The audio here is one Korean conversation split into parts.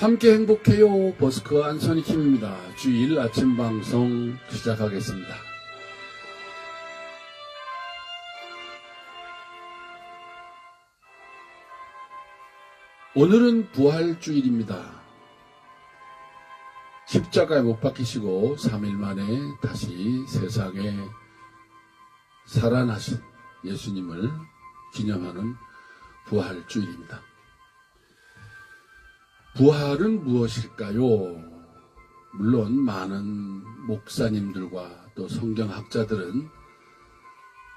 함께 행복해요. 버스커 안선희 킴입니다. 주일 아침 방송 시작하겠습니다. 오늘은 부활주일입니다. 십자가에 못 박히시고 3일 만에 다시 세상에 살아나신 예수님을 기념하는 부활주일입니다. 부활은 무엇일까요? 물론 많은 목사님들과 또 성경학자들은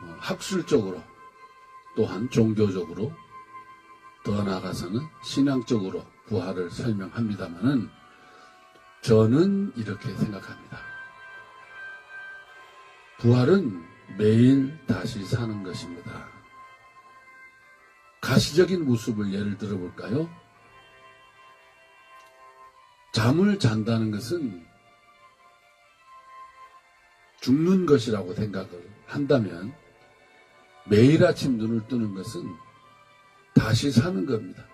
어, 학술적으로 또한 종교적으로 더 나아가서는 신앙적으로 부활을 설명합니다만은 저는 이렇게 생각합니다. 부활은 매일 다시 사는 것입니다. 가시적인 모습을 예를 들어볼까요? 잠을 잔다는 것은 죽는 것이라고 생각을 한다면 매일 아침 눈을 뜨는 것은 다시 사는 겁니다.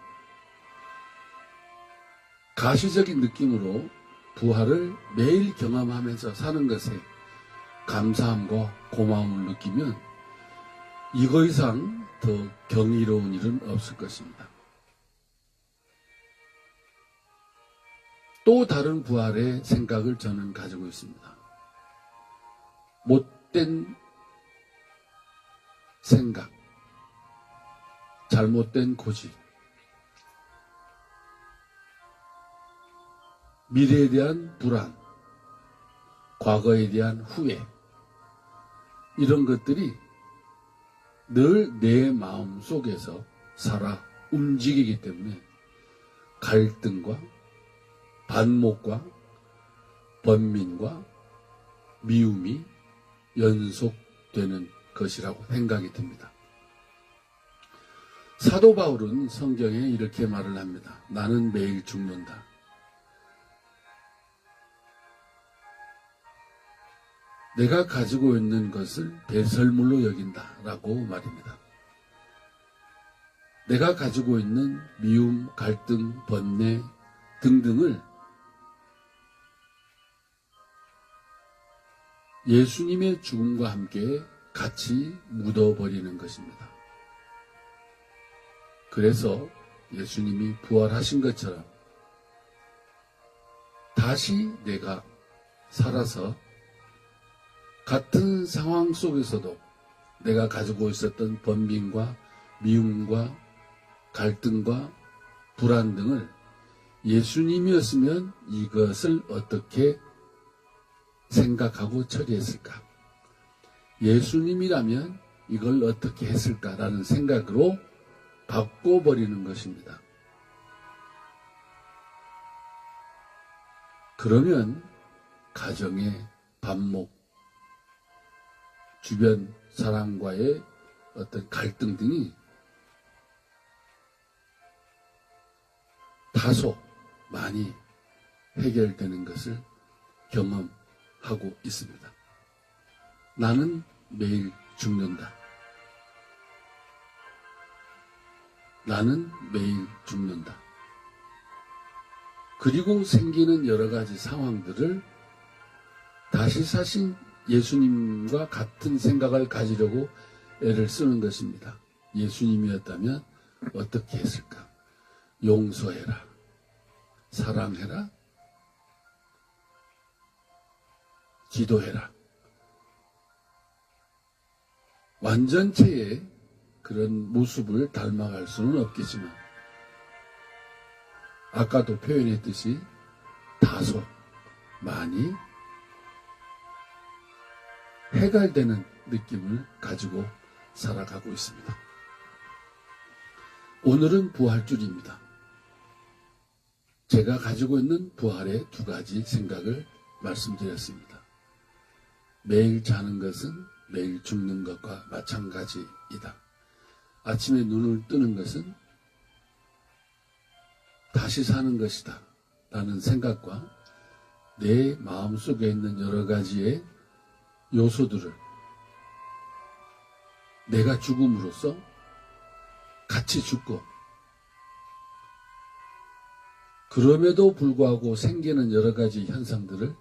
가시적인 느낌으로 부활을 매일 경험하면서 사는 것에 감사함과 고마움을 느끼면 이거 이상 더 경이로운 일은 없을 것입니다. 또 다른 부활의 생각을 저는 가지고 있습니다. 못된 생각, 잘못된 고집, 미래에 대한 불안, 과거에 대한 후회, 이런 것들이 늘 내 마음 속에서 살아 움직이기 때문에 갈등과 반목과 번민과 미움이 연속되는 것이라고 생각이 듭니다. 사도 바울은 성경에 이렇게 말을 합니다. 나는 매일 죽는다. 내가 가지고 있는 것을 배설물로 여긴다. 라고 말입니다. 내가 가지고 있는 미움, 갈등, 번뇌 등등을 예수님의 죽음과 함께 같이 묻어버리는 것입니다. 그래서 예수님이 부활하신 것처럼 다시 내가 살아서 같은 상황 속에서도 내가 가지고 있었던 번민과 미움과 갈등과 불안 등을 예수님이었으면 이것을 어떻게 생각하고 처리했을까? 예수님이라면 이걸 어떻게 했을까라는 생각으로 바꿔버리는 것입니다. 그러면 가정의 반목, 주변 사람과의 어떤 갈등 등이 다소 많이 해결되는 것을 경험 하고 있습니다. 나는 매일 죽는다. 나는 매일 죽는다. 그리고 생기는 여러 가지 상황들을 다시 사신 예수님과 같은 생각을 가지려고 애를 쓰는 것입니다. 예수님이었다면 어떻게 했을까? 용서해라. 사랑해라. 기도해라. 완전체의 그런 모습을 닮아갈 수는 없겠지만, 아까도 표현했듯이 다소 많이 해갈되는 느낌을 가지고 살아가고 있습니다. 오늘은 부활줄입니다. 제가 가지고 있는 부활의 두 가지 생각을 말씀드렸습니다. 매일 자는 것은 매일 죽는 것과 마찬가지이다. 아침에 눈을 뜨는 것은 다시 사는 것이다. 라는 생각과 내 마음 속에 있는 여러 가지의 요소들을 내가 죽음으로써 같이 죽고 그럼에도 불구하고 생기는 여러 가지 현상들을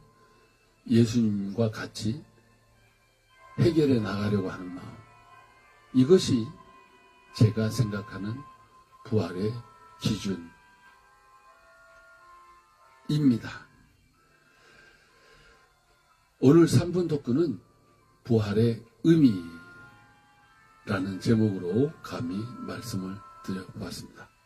예수님과 같이 해결해 나가려고 하는 마음. 이것이 제가 생각하는 부활의 기준입니다. 오늘 3분 토크는 부활의 의미라는 제목으로 감히 말씀을 드려보았습니다.